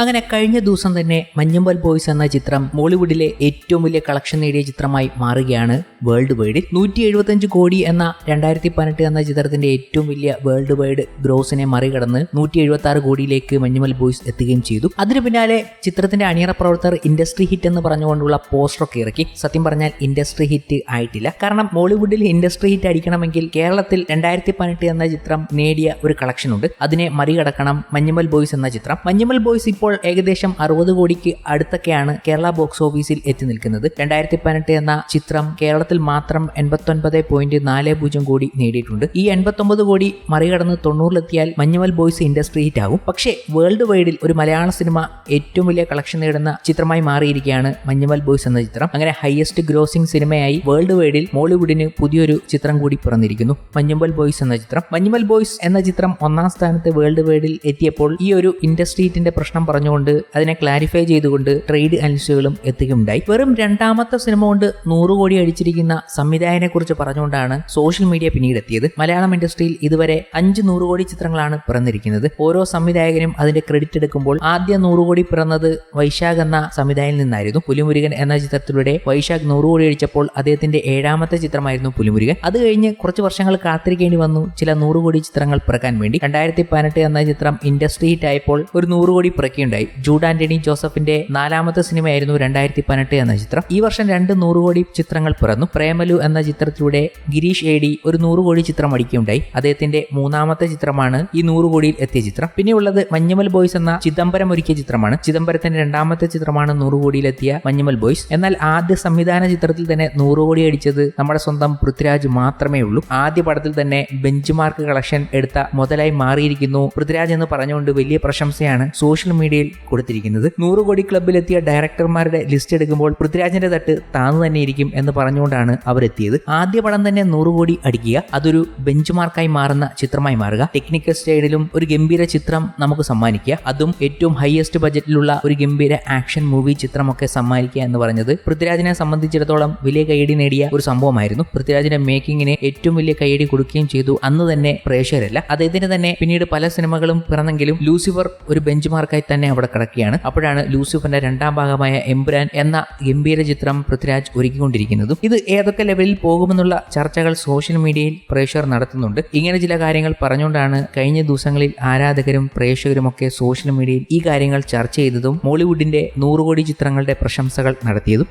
അങ്ങനെ കഴിഞ്ഞ ദിവസം തന്നെ മഞ്ഞമ്പൽ ബോയ്സ് എന്ന ചിത്രം ബോളിവുഡിലെ ഏറ്റവും വലിയ കളക്ഷൻ നേടിയ ചിത്രമായി മാറുകയാണ്. വേൾഡ് വൈഡ് നൂറ്റി എഴുപത്തഞ്ച് കോടി എന്ന രണ്ടായിരത്തി പതിനെട്ട് എന്ന ചിത്രത്തിന്റെ ഏറ്റവും വലിയ വേൾഡ് വൈഡ് ഗ്രോസിനെ മറികടന്ന് നൂറ്റി എഴുപത്തി ആറ് കോടിയിലേക്ക് മഞ്ഞുമൽ ബോയ്സ് എത്തുകയും ചെയ്തു. അതിനു പിന്നാലെ ചിത്രത്തിന്റെ അണിയറ പ്രവർത്തകർ ഇൻഡസ്ട്രി ഹിറ്റ് എന്ന് പറഞ്ഞുകൊണ്ടുള്ള പോസ്റ്ററൊക്കെ ഇറക്കി. സത്യം പറഞ്ഞാൽ ഇൻഡസ്ട്രി ഹിറ്റ് ആയിട്ടില്ല. കാരണം ബോളിവുഡിൽ ഇൻഡസ്ട്രി ഹിറ്റ് അടിക്കണമെങ്കിൽ കേരളത്തിൽ രണ്ടായിരത്തി പതിനെട്ട് എന്ന ചിത്രം നേടിയ ഒരു കളക്ഷൻ ഉണ്ട്. അതിനെ മറികടക്കണം മഞ്ഞുമൽ ബോയ്സ് എന്ന ചിത്രം. മഞ്ഞുമൽ ബോയ്സ് ഇപ്പോൾ ഏകദേശം അറുപത് കോടിക്ക് അടുത്തൊക്കെയാണ് കേരള ബോക്സ് ഓഫീസിൽ എത്തി നിൽക്കുന്നത്. രണ്ടായിരത്തി പതിനെട്ട് എന്ന ചിത്രം കേരളത്തിൽ മാത്രം എൺപത്തൊൻപത് പോയിന്റ് നാല് പൂജ്യം കോടി നേടിയിട്ടുണ്ട്. ഈ എൺപത്തൊമ്പത് കോടി മറികടന്ന് തൊണ്ണൂറിലെത്തിയാൽ മഞ്ഞുമൽ ബോയ്സ് ഇൻഡസ്ട്രി ഹിറ്റ് ആകും. പക്ഷേ വേൾഡ് വൈഡിൽ ഒരു മലയാള സിനിമ ഏറ്റവും വലിയ കളക്ഷൻ നേടുന്ന ചിത്രമായി മാറിയിരിക്കുകയാണ് മഞ്ഞുമൽ ബോയ്സ് എന്ന ചിത്രം. അങ്ങനെ ഹയസ്റ്റ് ഗ്രോസിംഗ് സിനിമയായി വേൾഡ് വൈഡിൽ മോളിവുഡിന് പുതിയൊരു ചിത്രം കൂടി പിറന്നിരിക്കുന്നു മഞ്ഞുമൽ ബോയ്സ് എന്ന ചിത്രം. മഞ്ഞുമൽ ബോയ്സ് എന്ന ചിത്രം ഒന്നാം സ്ഥാനത്ത് വേൾഡ് വൈഡിൽ എത്തിയപ്പോൾ ഈ ഒരു ഇൻഡസ്ട്രീറ്റിന്റെ പ്രശ്നം പറഞ്ഞുകൊണ്ട് അതിനെ ക്ലാരിഫൈ ചെയ്തുകൊണ്ട് ട്രേഡ് അനലിസ്റ്റുകളും എത്തുകയുണ്ടായി. വെറും രണ്ടാമത്തെ സിനിമ കൊണ്ട് നൂറ് കോടി അടിച്ചിരിക്കുന്ന സംവിധായകനെ കുറിച്ച് പറഞ്ഞുകൊണ്ടാണ് സോഷ്യൽ മീഡിയ പിന്നീട് എത്തിയത് മലയാളം ഇൻഡസ്ട്രിയിൽ ഇതുവരെ അഞ്ച് നൂറ് കോടി ചിത്രങ്ങളാണ് പിറന്നിരിക്കുന്നത്. ഓരോ സംവിധായകനും അതിന്റെ ക്രെഡിറ്റ് എടുക്കുമ്പോൾ ആദ്യ നൂറ് കോടി പിറന്നത് വൈശാഖ് എന്ന സംവിധായകനിൽ നിന്നായിരുന്നു. പുലിമുരുകൻ എന്ന ചിത്രത്തിലൂടെ വൈശാഖ് നൂറ് കോടി അടിച്ചപ്പോൾ അദ്ദേഹത്തിന്റെ ഏഴാമത്തെ ചിത്രമായിരുന്നു പുലിമുരുകൻ. അത് കഴിഞ്ഞ് കുറച്ച് വർഷങ്ങൾ കാത്തിരിക്കേണ്ടി വന്നു. ചില നൂറ് കോടി ചിത്രങ്ങൾ പിറക്കാൻ വേണ്ടി. രണ്ടായിരത്തി പതിനെട്ട് എന്ന ചിത്രം ഇൻഡസ്ട്രി ഹിറ്റ് ആയപ്പോൾ ഒരു നൂറ് കോടി പിറക്കിയുണ്ടായി ജൂഡ് ആന്റണി ജോസഫിന്റെ നാലാമത്തെ സിനിമയായിരുന്നു രണ്ടായിരത്തി പതിനെട്ട് എന്ന ചിത്രം. ഈ വർഷം രണ്ട് നൂറ് കോടി ചിത്രങ്ങൾ പിറന്നു. പ്രേമലു എന്ന ചിത്രത്തിലൂടെ ഗിരീഷ് ഏടി ഒരു നൂറ് കോടി ചിത്രം അടിക്കുകയുണ്ടായി. അദ്ദേഹത്തിന്റെ മൂന്നാമത്തെ ചിത്രമാണ് ഈ നൂറ് കോടിയിൽ എത്തിയ ചിത്രം. പിന്നെയുള്ളത് മഞ്ഞമൽ ബോയ്സ് എന്ന ചിദംബരം ഒരുക്കിയ ചിത്രമാണ്. ചിദംബരത്തിന്റെ രണ്ടാമത്തെ ചിത്രമാണ് നൂറ് കോടിയിലെത്തിയ മഞ്ഞമൽ ബോയ്സ്. എന്നാൽ ആദ്യ സംവിധാന ചിത്രത്തിൽ തന്നെ നൂറ് കോടി അടിച്ചത് നമ്മുടെ സ്വന്തം പൃഥ്വിരാജ് മാത്രമേ ഉള്ളൂ. ആദ്യ പടത്തിൽ തന്നെ ബെഞ്ച് മാർക്ക് കളക്ഷൻ എടുത്ത മുതലായി മാറിയിരിക്കുന്നു പൃഥ്വിരാജ് എന്ന് പറഞ്ഞുകൊണ്ട് വലിയ പ്രശംസയാണ് സോഷ്യൽ മീഡിയയിൽ കൊടുത്തിരിക്കുന്നത്. നൂറ് കോടി ക്ലബിലെത്തിയ ഡയറക്ടർമാരുടെ ലിസ്റ്റ് എടുക്കുമ്പോൾ പൃഥ്വിരാജിന്റെ തട്ട് താന്നു തന്നെയിരിക്കും എന്ന് പറഞ്ഞുകൊണ്ടാണ് അവരെത്തിയത്. ആദ്യ പടം തന്നെ നൂറ് കോടി അടിക്കുക അതൊരു ബെഞ്ച് മാർക്കായി മാറുന്ന ചിത്രമായി മാറുക. ടെക്നിക്കൽ സ്റ്റൈലിലും ഒരു ഗംഭീര ചിത്രം നമുക്ക് സമ്മാനിക്കുക. അതും ഏറ്റവും ഹയസ്റ്റ് ബജറ്റിലുള്ള ഒരു ഗംഭീര ആക്ഷൻ മൂവി ചിത്രമൊക്കെ സമ്മാനിക്കുക എന്ന് പറഞ്ഞത് പൃഥ്വിരാജിനെ സംബന്ധിച്ചിടത്തോളം വലിയ കൈയടി നേടിയ ഒരു സംഭവമായിരുന്നു. പൃഥ്വിരാജിന്റെ മേക്കിങ്ങിന് ഏറ്റവും വലിയ കൈയടി കൊടുക്കുകയും ചെയ്തു. അന്ന് തന്നെ പ്രേക്ഷകരല്ല. അദ്ദേഹത്തിന് തന്നെ പിന്നീട് പല സിനിമകളും പിറന്നെങ്കിലും ലൂസിഫർ ഒരു ബെഞ്ച് മാർക്കായി തന്നെ അവിടെ കിടക്കുകയാണ്. അപ്പോഴാണ് ലൂസിഫറിന്റെ രണ്ടാം ഭാഗമായ എംബ്രാൻ എന്ന ഗംഭീര ചിത്രം പൃഥ്വിരാജ് ഒരുക്കിക്കൊണ്ടിരിക്കുന്നതും. ഇത് ഏതൊക്കെ ലെവലിൽ പോകുമെന്നുള്ള ചർച്ചകൾ സോഷ്യൽ മീഡിയയിൽ പ്രേക്ഷകർ നടത്തുന്നുണ്ട്. ഇങ്ങനെ ചില കാര്യങ്ങൾ പറഞ്ഞുകൊണ്ടാണ് കഴിഞ്ഞ ദിവസങ്ങളിൽ ആരാധകരും പ്രേക്ഷകരും ഒക്കെ സോഷ്യൽ മീഡിയയിൽ ഈ കാര്യങ്ങൾ ചർച്ച ചെയ്തതും മോളിവുഡിന്റെ നൂറുകോടി ചിത്രങ്ങളുടെ പ്രശംസകൾ നടത്തിയതും.